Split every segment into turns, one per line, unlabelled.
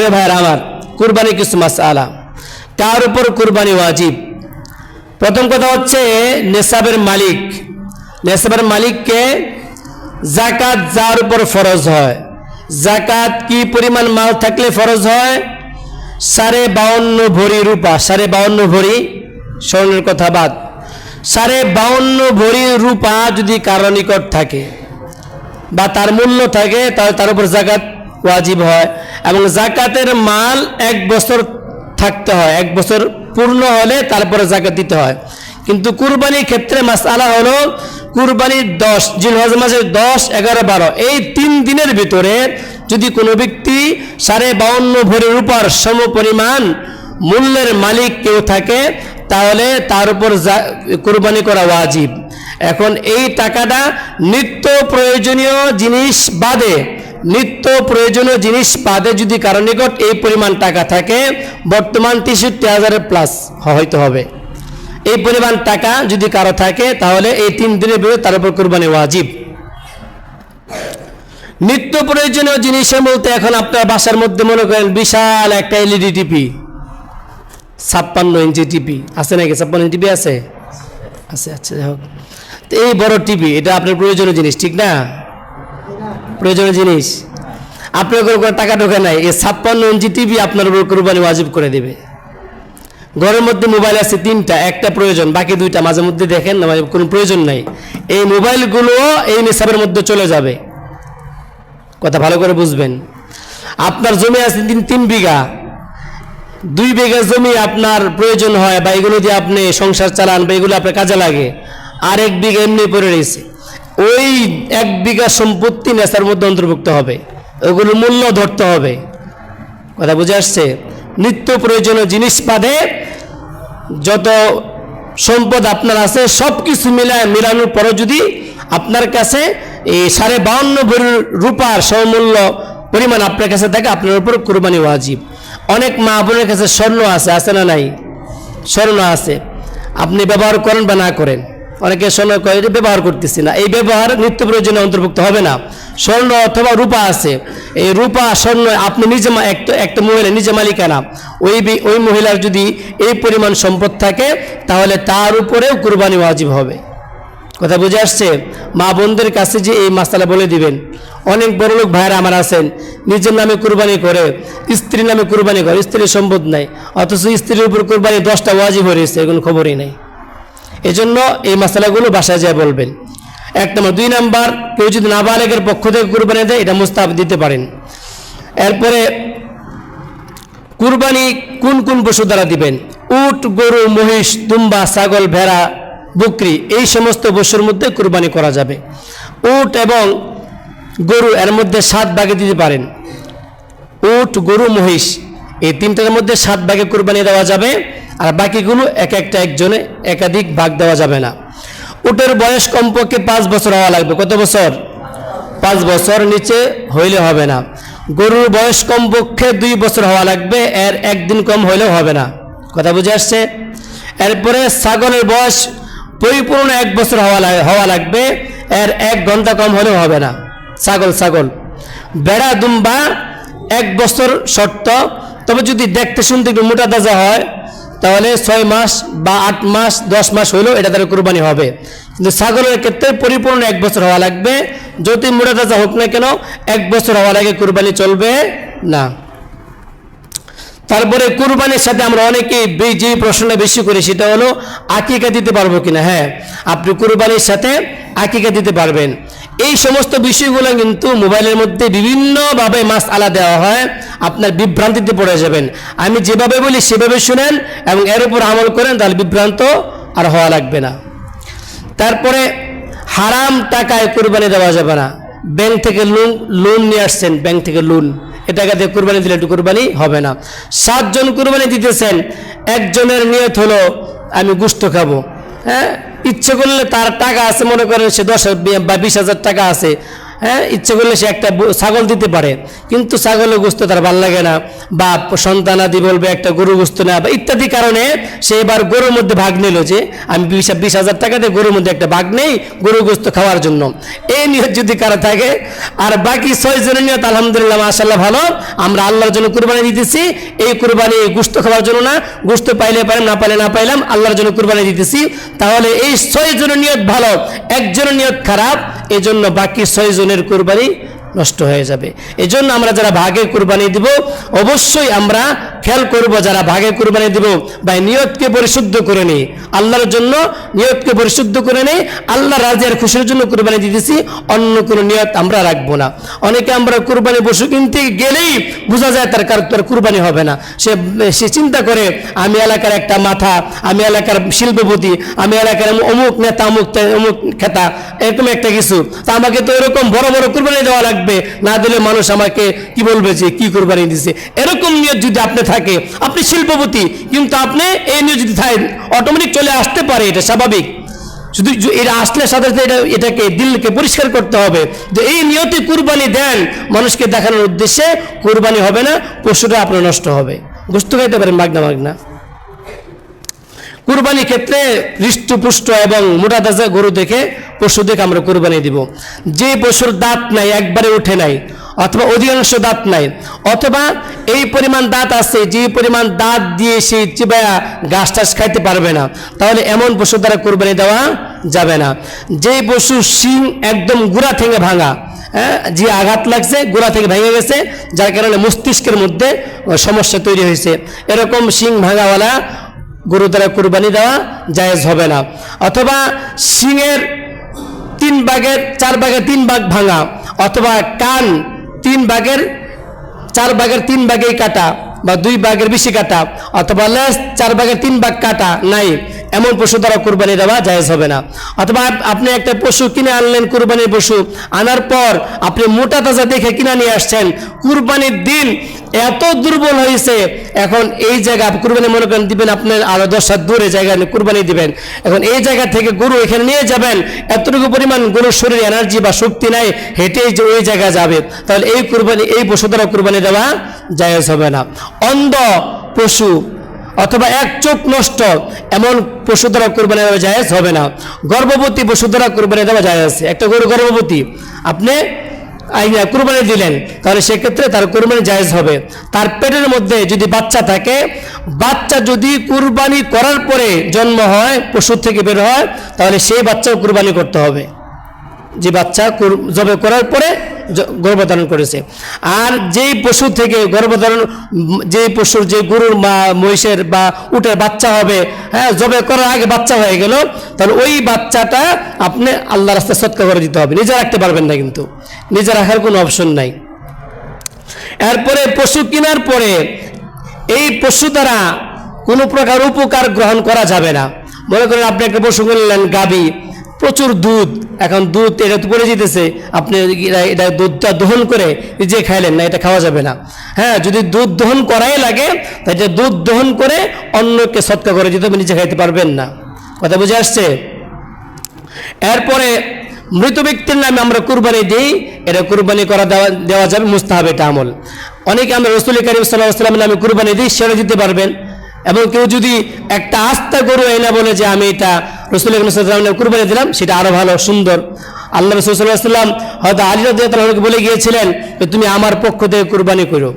প্রিয় ভাইয়ের আমার কুরবানি কিছু মাস আলা তার উপর কুরবানি ওয়াজিব? প্রথম কথা হচ্ছে নেশাবের মালিক। নেশাবের মালিককে জাকাত যার উপর ফরজ হয়। জাকাত কি পরিমাণ মাল থাকলে ফরজ হয়? সাড়ে বাউন্ন ভরি রূপা, সাড়ে বাউন্ন ভরি স্বর্ণের কথা বাদ। সাড়ে বাউন্ন ভরি রূপা যদি কারও নিকট থাকে বা তার মূল্য থাকে, তাহলে তার উপর জাকাত ওয়াজিব হয় এবং জাকাতের মাল এক বছর থাকতে হয়, এক বছর পূর্ণ হলে তারপরে জাকাত দিতে হয়। কিন্তু কুরবানির ক্ষেত্রে মাসালা হলো কুরবানির দশ, জিলহজ মাসের দশ, এগারো, বারো। এই তিন দিনের ভিতরে যদি কোনো ব্যক্তি সাড়ে বাউন্ন ভরি উপর সম পরিমাণ মূল্যের মালিক কেউ থাকে, তাহলে তার উপর কুরবানি করা ওয়াজিব। এখন এই টাকাটা নিত্য প্রয়োজনীয় জিনিস বাদে নিত্য প্রয়োজনীয় জিনিস বাদে যদি কারও নিকট এই পরিমাণ টাকা থাকে, বর্তমান তেষট্টি হাজারের প্লাস হয়তো হবে। এই পরিমাণ টাকা যদি কারও থাকে, তাহলে এই তিন দিনের ভিতরে তার উপর কোরবানি ওয়াজিব। নিত্য প্রয়োজনীয় জিনিসের বলতে এখন আপনার বাসার মধ্যে মনে করেন বিশাল একটা এলইডি টিভি ছাপ্পান্ন ইঞ্চি টিভি আছে নাকি? ছাপ্পান্ন ইঞ্চি টিভি আছে? আছে আচ্ছা যাই হোক। তো এই বড় টিভি এটা আপনার প্রয়োজনীয় জিনিস, ঠিক না? প্রয়োজনীয় জিনিস। আপনার উপর টাকা ঢোকে নাই, এই ছাপ্পান্ন ইঞ্চি টিভি আপনার উপর কোরবানি ওয়াজিব করে দেবে। ঘরের মধ্যে মোবাইল আছে তিনটা, একটা প্রয়োজন, বাকি দুইটা মাঝে মধ্যে দেখেন না মাঝে কোনো প্রয়োজন নাই। এই মোবাইলগুলো এই নিসাবের মধ্যে চলে যাবে। কথা ভালো করে বুঝবেন। আপনার জমি আছে তিন তিন বিঘা। দুই বিঘা জমি আপনার প্রয়োজন হয় বা এগুলো দিয়ে আপনি সংসার চালান বা এগুলো আপনার কাজে লাগে। আর এক বিঘা এমনি পড়ে রয়েছে। ওই এক বিঘা সম্পত্তি নেশার মধ্যে অন্তর্ভুক্ত হবে। ওগুলোর মূল্য ধরতে হবে। কথা বুঝে আসছে? নিত্য প্রয়োজনীয় জিনিস বাদে যত সম্পদ আপনার আছে সব কিছু মিলায় মিলানোর পরও যদি আপনার কাছে এই সাড়ে বাউন্ন ভরির রূপার সমমূল্য পরিমাণ আপনার কাছে থাকে, আপনার উপর কোরবানি ওয়াজিব। অনেক মা বোনের কাছে স্বর্ণ আছে আছে না নাই? স্বর্ণ আছে। আপনি ব্যবহার করেন বা না করেন? অনেকে স্বর্ণ করে ব্যবহার করতেছি না। এই ব্যবহার নিত্য প্রয়োজনে অন্তর্ভুক্ত হবে না। স্বর্ণ অথবা রূপা আছে। এই রূপা, স্বর্ণ আপনি নিজে একটা একটা মহিলা নিজে মালিকানা। ওই ওই মহিলার যদি এই পরিমাণ সম্পদ থাকে, তাহলে তার উপরেও কুরবানি ওয়াজিব হবে। কথা বুঝে আসছে? মা বোনদের কাছে যে এই মাসালা বলে দিবেন। অনেক বড় লোক ভাইয়েরা আমার আছেন, নিজের নামে কুরবানি করে, স্ত্রীর নামে কুরবানি করে, স্ত্রীর সম্পদ নাই। অথচ স্ত্রীর উপর কুরবানি দশটা ওয়াজিব হয়েছে এগুলো খবরই নেই। এজন্য এই মশালাগুলো বাসায় যায় বলবেন। এক নম্বর। দুই নাম্বার, কেউ যদি নাবালেগের পক্ষ থেকে কুরবানি দেয়, এটা মুস্তাহাব দিতে পারেন। এরপরে, কুরবানি কোন কোন পশু দ্বারা দিবেন? উট, গরু, মহিষ দুম্বা ছাগল, ভেড়া, বকরি, এই সমস্ত পশুর মধ্যে কুরবানি করা যাবে। উট এবং গরু এর মধ্যে সাত ভাগে দিতে পারেন। উট, গরু, মহিষ, এই তিনটার মধ্যে সাত ভাগে কুরবানি দেওয়া যাবে। আর বাকিগুলো এক একটা একজনে একাধিক ভাগ দেওয়া যাবে না। উটের বয়স কমপক্ষে পাঁচ বছর হওয়া লাগবে। কত বছর? পাঁচ বছর নিচে হইলে হবে না। গরুর বয়স কমপক্ষে দুই বছর হওয়া লাগবে। এর একদিন কম হইলেও হবে না। কথা বুঝে আসছে? এরপরে ছাগলের বয়স পরিপূর্ণ এক বছর হওয়া হওয়া লাগবে। এর এক ঘণ্টা কম হলেও হবে না। ছাগল ছাগল। বেড়া, দুম্বা এক বছর শর্ত। তবে যদি দেখতে শুনতে একটু মোটা তাজা হয় তাহলে ছয় মাস বা আট মাস, দশ মাস হইলেও এটা তার কোরবানি হবে। কিন্তু ছাগলের ক্ষেত্রে পরিপূর্ণ এক বছর হওয়া লাগবে। যদি মোটা তাজা হোক না কেন, এক বছর হওয়ার আগে কোরবানি চলবে না। তারপরে কুরবানির সাথে আমরা অনেকে যে প্রশ্নটা বেশি করি, সেটা হলো, আকিকা দিতে পারব কিনা? হ্যাঁ আপনি কুরবানির সাথে আকিকা দিতে পারবেন। এই সমস্ত বিষয়গুলো কিন্তু মোবাইলের মধ্যে বিভিন্নভাবে মাস আলা দেওয়া হয়। আপনার বিভ্রান্তিতে পড়ে যাবেন। আমি যেভাবে বলি সেভাবে শুনেন এবং এর উপর আমল করেন, তাহলে বিভ্রান্ত আর হওয়া লাগবে না। তারপরে হারাম টাকায় কোরবানি দেওয়া যাবে না। ব্যাংক থেকে লোন লোন নিয়ে আসছেন, ব্যাংক থেকে লোন। এ টাকা দিয়ে কোরবানি দিলে একটু কোরবানি হবে না। সাতজন কোরবানি দিতেছেন, একজনের নিয়ত হলো, আমি গুস্ত খাব। হ্যাঁ? ইচ্ছে করলে তার টাকা আছে মনে করেন সে দশ বা বিশ হাজার টাকা আছে। হ্যাঁ ইচ্ছে করলে সে একটা ছাগল দিতে পারে। কিন্তু ছাগলের গোস্ত তার ভালো লাগে না। বা সন্তানাদি বলবে, একটা গরু গোস্ত না। বা ইত্যাদি কারণে সে এবার গরুর মধ্যে ভাগ নিল যে, আমি বিশ বিশ হাজার টাকা দিয়ে গরুর মধ্যে একটা ভাগ নেই গরু গোস্ত খাওয়ার জন্য। এই নিয়ত যদি কারও থাকে, আর বাকি ছয় জনের নিয়ত আলহামদুলিল্লাহ মাশাল্লাহ ভালো। আমরা আল্লাহর জন্য কুরবানি দিতেছি। এই কুরবানি গোস্ত খাওয়ার জন্য না। গোস্ত পাইলে পাইলাম না পাইলে না পাইলাম, আল্লাহর জন্য কুরবানি দিতেছি। তাহলে এই ছয় জনের নিয়ত ভালো, একজনের নিয়ত খারাপ। এজন্য বাকি ছয় জনের কুরবানি নষ্ট হয়ে যাবে। এজন্য আমরা যারা ভাগে কুরবানি দিব, অবশ্যই আমরা খেয়াল করব যারা ভাগে কুরবানি দিব বা নিয়তকে পরিশুদ্ধ করে নিই আল্লাহর জন্য নিয়তকে পরিশুদ্ধ করে নেই আল্লাহ রাজিয়ার খুশির জন্য কুরবানি দিতেছি, অন্য কোনো নিয়ত আমরা রাখব না। অনেকে আমরা কুরবানি পশু কিনতে গেলেই বোঝা যায় তার কার তার কুরবানি হবে না। সে সে চিন্তা করে, আমি এলাকার একটা মাথা, আমি এলাকার শিল্পপতি, আমি এলাকার অমুক নেতা, অমুক অমুক খেতা, এরকম একটা কিছু। তা আমাকে তো এরকম বড় বড় কুরবানি দেওয়া লাগবে। না দিলে মানুষ আমাকে কি বলবে যে কি কুরবানি দিছে? এরকম নিয়ত যদি আপনি থাকে, আপনি শিল্পপতি, কিন্তু আপনি এই নিয়ত যদি থাকে অটোমেটিক চলে আসতে পারে, এটা স্বাভাবিক। শুধু এটা আসলে সাথে সাথে এটা, এটাকে দিলকে পরিষ্কার করতে হবে যে এই নিয়তে কুরবানি দেন, মানুষকে দেখানোর উদ্দেশ্যে কুরবানি হবে না পশুটা আপনার নষ্ট হবে। গোস্ত খাইতে পারেন, মাগনা মাগনা। কুরবানি ক্ষেত্রে হৃষ্টপুষ্ট এবং মোটা তাজা গরু দেখে পশু দেখে আমরা কুরবানি দিব। যে পশুর দাঁত নাই, একবারে উঠে নাই, অথবা অধিকাংশ দাঁত নাই, অথবা এই পরিমাণ দাঁত আছে, যে পরিমাণ দাঁত দিয়ে সেই চিবায়া ঘাস টাস খাইতে পারবে না, তাহলে এমন পশু দ্বারা কুরবানি দেওয়া যাবে না। যে পশু শিং একদম গুড়া থেকে ভাঙা হ্যাঁ যে আঘাত লাগছে, গোড়া থেকে ভেঙে গেছে, যার কারণে মস্তিষ্কের মধ্যে সমস্যা তৈরি হয়েছে। এরকম শিং ভাঙাওয়ালা গরু দ্বারা কুরবানি দেওয়া জায়েজ হবে না। অথবা শিঙের তিন ভাগের চার ভাগের তিন ভাগ ভাঙা, অথবা কান তিন ভাগের চার ভাগের তিন ভাগেই কাটা বা দুই ভাগের বেশি কাটা, অথবা লেস চার ভাগের তিন ভাগ কাটা নাই। এমন পশু দ্বারা কুরবানি দেওয়া জায়েজ হবে না। অথবা আপনি একটা পশু কিনে আনলেন, কুরবানির পশু, আনার পর আপনি মোটা তাজা দেখে কিনে নিয়ে আসছেন, কুরবানির দিন এত দুর্বল হয়েছে, এখন এই জায়গা কুরবানি মনে করেন দিবেন আপনার আরও দশ হাত দূরে জায়গা কুরবানি দিবেন। এখন এই জায়গা থেকে গরু এখানে নিয়ে যাবেন, এতটুকু পরিমাণ গরুর শরীরে এনার্জি বা শক্তি নাই হেঁটে যে ওই জায়গায় যাবে। তাহলে এই কুরবানি এই পশু দ্বারা কুরবানি দেওয়া জায়েজ হবে না। অন্ধ পশু অথবা এক চোখ নষ্ট, এমন পশু দ্বারা কুরবানি দেওয়া জায়েজ হবে না। গর্ভবতী পশু দ্বারা কুরবানি দেওয়া জায়েজ আছে। একটা গরু গর্ভবতী, আপনি কুরবানি দিলেন, তাহলে সেক্ষেত্রে তার কুরবানি জায়েজ হবে। তার পেটের মধ্যে যদি বাচ্চা থাকে, বাচ্চা যদি কুরবানি করার পরে জন্ম হয়, পশু থেকে বের হয়, তাহলে সেই বাচ্চাও কুরবানি করতে হবে। যে বাচ্চা জবে করার পরে গর্ভধারণ করেছে। আর যেই পশু থেকে গর্ভধারণ যেই পশুর যে গরুর বা মহিষের বা উটের বাচ্চা হবে হ্যাঁ জবে করার আগে বাচ্চা হয়ে গেল, তাহলে ওই বাচ্চাটা আপনি আল্লাহ রাস্তায় সৎকা করে দিতে হবে। নিজে রাখতে পারবেন না কিন্তু। নিজে রাখার কোনো অপশন নাই। এরপরে পশু কেনার পরে এই পশু দ্বারা কোনো প্রকার উপকার গ্রহণ করা যাবে না। মনে করেন আপনি একটা পশু কিনলেন গাবি প্রচুর দুধ। এখন দুধ এটা তো পড়ে যেতেছে। আপনি এটা- দুধটা দহন করে নিজে খাইলেন না, এটা খাওয়া যাবে না। হ্যাঁ যদি দুধ দহন করাই লাগে তাই তাহলে দুধ দহন করে অন্যকে সৎকা করে যেতে নিজে খাইতে পারবেন না। কথা বুঝে আসছে? এরপরে মৃত ব্যক্তির নামে আমরা কুরবানি দিই। এটা কুরবানি করা দেওয়া দেওয়া যাবে মুস্তাহাব এটা আমল। অনেকে আমরা রসুল করিম সাল্লাহামের নামে কুরবানি দিই, সেটা দিতে পারবেন। এবং কেউ যদি একটা আস্থা গরু এনে বলে যে আমি এটা রসুল করিম সাল্লামের কুরবানি দিলাম, সেটা আরও ভালো, সুন্দর। আল্লাহ রসুল সাল্লাহাম হয়তো আলী রাদিয়াল্লাহু বলে গিয়েছিলেন যে তুমি আমার পক্ষ থেকে কুরবানি করো।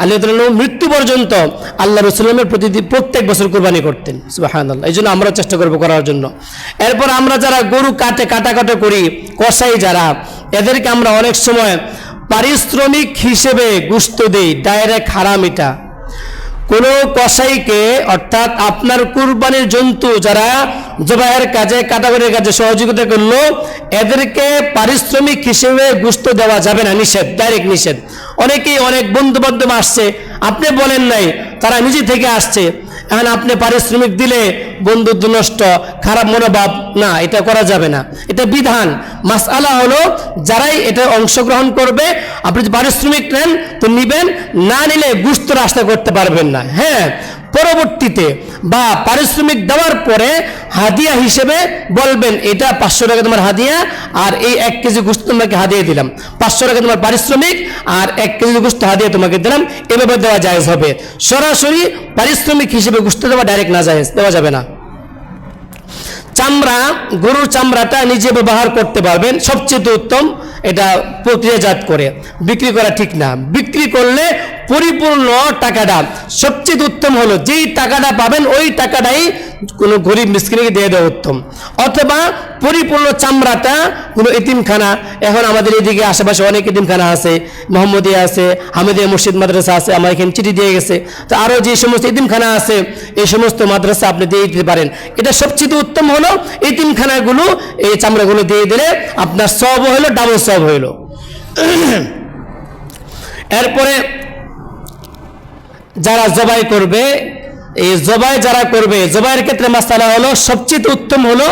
তাআলা মৃত্যু পর্যন্ত আল্লাহ রসুল্লামের প্রতিদিন প্রত্যেক বছর কোরবানি করতেন সুবাহান এই জন্য আমরা চেষ্টা করব করার জন্য। এরপর আমরা যারা গরু কাটে, কাটাকাটা করি কষাই যারা, এদেরকে আমরা অনেক সময় পারিশ্রমিক হিসেবে গুস্ত দেই ডাইরেক্ট হারাম এটা। কোনো কসাইকে, অর্থাৎ আপনার কুরবানির জন্তু যারা জবাহের কাজে, কাটাগরির কাজে সহযোগিতা করল, এদেরকে পারিশ্রমিক হিসেবে গুস্ত দেওয়া যাবে না, নিষেধ ডাইরেক্ট নিষেধ। অনেকেই অনেক বন্ধু বান্ধব আসছে, আপনি বলেন নাই, তারা নিজে থেকে আসছে। এখন আপনি পারিশ্রমিক দিলে বন্ধুত্ব নষ্ট, খারাপ মনোভাব, না, এটা করা যাবে না। এটা বিধান। মাস আলা হলো যারাই এটা অংশগ্রহণ করবে, আপনি যদি পারিশ্রমিক নেন, তো নিবেন, না নিলে গুস্ত রাস্তা করতে পারবেন না। হ্যাঁ? পরবর্তীতে বা পারিশ্রমিক দেওয়ার পরে হাদিয়া হিসেবে বলবেন, এটা পাঁচশো টাকা তোমার হাদিয়া আর এই এক কেজি গোস্ত তোমাকে হাদিয়া দিলাম। পাঁচশো টাকা তোমার পারিশ্রমিক আর এক কেজি গোস্ত হাদিয়া তোমাকে দিলাম। এভাবে দেওয়া জায়েজ হবে। সরাসরি পারিশ্রমিক হিসেবে গোস্ত দেওয়া ডাইরেক্ট না জায়েজ, দেওয়া যাবে না। চামড়া, গরুর চামড়াটা নিজে ব্যবহার করতে পারবেন। সবচেয়ে উত্তম, এটা প্রক্রিয়াজাত করে। বিক্রি করা ঠিক না। বিক্রি করলে পরিপূর্ণ টাকাটা। সবচেয়ে উত্তম হলো, যেই টাকাটা পাবেন, ওই টাকাটাই কোনো গরিব মিসকিনকে দিয়ে দেওয়া উত্তম। অথবা পরিপূর্ণ চামড়াটা কোনো ইতিমখানা এখন আমাদের এদিকে আশেপাশে অনেক এতিমখানা আছে। মোহাম্মদিয়া আছে, হামিদিয়া মসজিদ মাদ্রাসা আছে, আমার এখানে চিঠি দিয়ে গেছে। তো আরও যে সমস্ত ইতিমখানা আছে, এই সমস্ত মাদ্রাসা আপনি দিয়ে দিতে পারেন। এটা সবচেয়ে উত্তম হলো ইতিমখানাগুলো এই চামড়াগুলো দিয়ে দিলে আপনার সব হলো, ডাবল সব হইল। এরপরে যারা জবাই করবে, এই জবাই যারা করবে জবাইয়ের ক্ষেত্রে মাসালা হলো, সবচেয়ে উত্তম হলো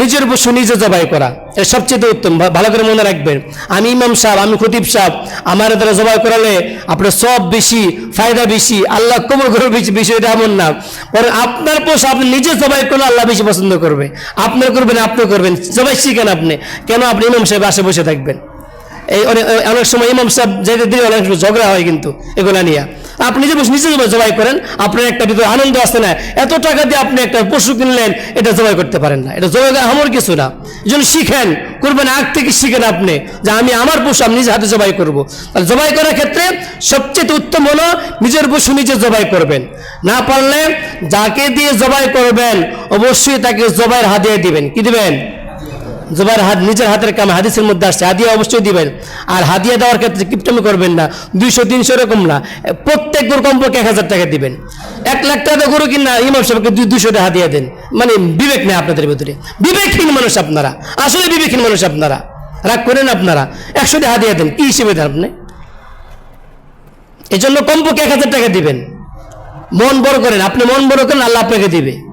নিজের পশু নিজে জবাই করা। এটা সবচেয়ে উত্তম ভালো করে মনে রাখবেন। আমি ইমাম সাহেব, আমি খতিব সাহেব, আমার দ্বারা জবাই করালে আপনার সব বেশি, ফায়দা বেশি, আল্লাহ কবর করবে বেশি বেশি এটা এমন না। বরং আপনার পশু আপনি নিজে জবাই করলে আল্লাহ বেশি পছন্দ করবে। আপনার করবেন, আপনি করবেন, জবাই শিখেন আপনি। কেন আপনি ইমাম সাহেব আসে বসে থাকবেন? এই অনেক সময় ইমাম সাহেব যেতে দিলে অনেক ঝগড়া হয় কিন্তু, এগুলা নিয়ে। আপনি যে নিজে জবাই করেন, আপনার একটা ভিতরে আনন্দ আসে না? এত টাকা দিয়ে আপনি একটা পশু কিনলেন, এটা জবাই করতে পারেন না। এটা জবাই আমার কিছু না। জন্য শিখেন, করবেন আগ থেকে শিখেন আপনি যে আমি আমার পশু আমি নিজে হাতে জবাই করব। তাহলে জবাই করার ক্ষেত্রে সবচেয়ে উত্তম হলো নিজের পশু নিজে জবাই করবেন। না পারলে যাকে দিয়ে জবাই করবেন, অবশ্যই তাকে জবাইয়ের হাতিয়ে দিবেন। কি দিবেন? জোবার হাত নিজের হাতের কাম হাদিসের মধ্যে আসছে। হাদিয়া অবশ্যই দিবেন। আর হাদিয়া দেওয়ার ক্ষেত্রে কিপটামি করবেন না। দুইশো, তিনশো এরকম না। প্রত্যেক গরু কমপক্ষে এক হাজার টাকা দিবেন। এক লাখ টাকা গরু কিনা ইমাম সাহেবকে দুই দুশো টাকা হাদিয়া দেন। মানে বিবেক নেই আপনাদের ভিতরে। বিবেকহীন মানুষ আপনারা। আসলে বিবেকহীন মানুষ আপনারা। রাগ করেন আপনারা। একশো টাকা হাদিয়া দেন। কি হিসেবে দেন আপনি? এই জন্য কমপক্ষে এক হাজার টাকা দিবেন। মন বড় করেন। আপনি মন বড় করেন, আল্লাহ আপনাকে দিবে।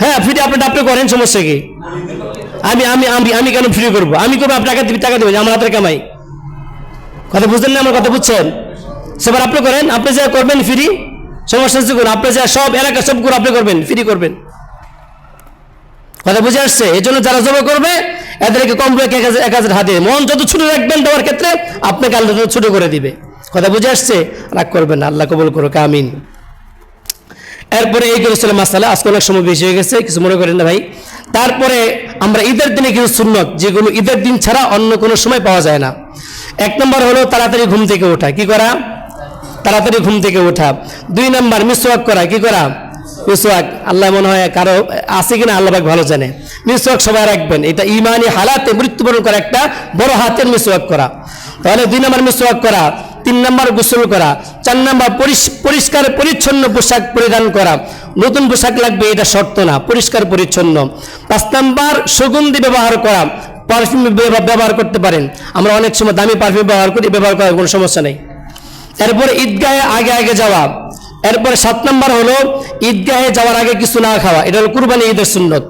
হ্যাঁ ফ্রি আপনি আপনি করেন, সমস্যা কি? আমি আমি আমি আমি কেন ফ্রি করব? আমি করব আপনি টাকা দিবি? আমার হাতের কামাই। কথা বুঝলেন না আমার কথা বুঝছেন? সেবার আপনি করেন, আপনি যা করবেন ফ্রি সমস্যা করুন। আপনি যা সব এলাকা সব করে আপনি করবেন ফ্রি করবেন। কথা বুঝে আসছে? এই জন্য যারা জমা করবে, এদেরকে কম করে এক হাজার এক হাজার হাতে মন যত ছোট রাখবেন দেওয়ার ক্ষেত্রে, আপনাকে আল্লাহ ছোট করে দিবে। কথা বুঝে আসছে? রাগ করবেন আল্লাহ কবল করো কামিন এরপরে এই করেছিল মাসালা, আজকে অনেক সময় বেশি হয়ে গেছে, কিছু মনে করেন না ভাই। তারপরে আমরা ঈদের দিনে কিছু সুন্নত, যেগুলো ঈদের দিন ছাড়া অন্য কোনো সময় পাওয়া যায় না। এক নম্বর হলো তাড়াতাড়ি ঘুম থেকে ওঠা, কি করা? তাড়াতাড়ি ঘুম থেকে ওঠা। দুই নম্বর, মিসওয়াক করা, কি করা? মিসওয়াক, আল্লাহ মনে হয় কারও আছে কিনা আল্লাহ পাক ভালো জানে। মিসওয়াক সবাই রাখবেন, এটা ইমানি হালাতে মৃত্যুবরণ করা একটা বড় হাতের মিসওয়াক করা। তাহলে দুই নম্বর মিসওয়াক করা তিন নম্বর গোসল করা, চার নম্বর পরিষ্কার পরিচ্ছন্ন পোশাক পরিধান করা। নতুন পোশাক লাগবে, এটা শর্ত না, পরিষ্কার পরিচ্ছন্ন। পাঁচ নম্বর সুগন্ধি ব্যবহার করা পারফিউম ব্যবহার করতে পারেন। আমরা অনেক সময় দামি পারফিউম ব্যবহার করি, ব্যবহার করার কোনো সমস্যা নেই। এরপরে ঈদগাহে আগে আগে যাওয়া। এরপরে সাত নম্বর হলো, ঈদগাহে যাওয়ার আগে কিছু না খাওয়া, এটা হলো কুরবানি ঈদের সুন্নত।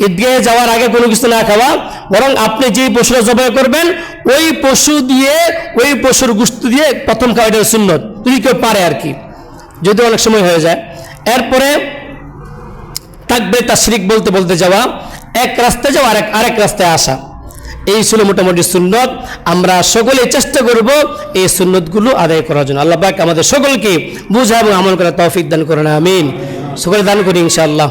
ঈদগাহে যাওয়ার আগে কোনো কিছু না খাওয়া, বরং আপনি যেই পশুটা জবাই করবেন, ওই পশু দিয়ে, ওই পশুর গুস্ত দিয়ে প্রথম খাওয়া এটা হলো সুন্নত। যদি কেউ পারে আর কি। যদি অনেক সময় হয়ে যায়। এরপরে থাকবে তা শিরিক বলতে বলতে যাওয়া, এক রাস্তায় যাওয়া, আরেক আরেক রাস্তায় আসা। এই ছিল মোটামুটি সুন্নত। আমরা সকলে চেষ্টা করব এই সুন্নতগুলো আদায় করার জন্য। আল্লাহ আমাদের সকলকে বুঝা এবং আমল করার তৌফিক দান করেন। আমিন। সকলে দান করি ইনশাআল্লাহ।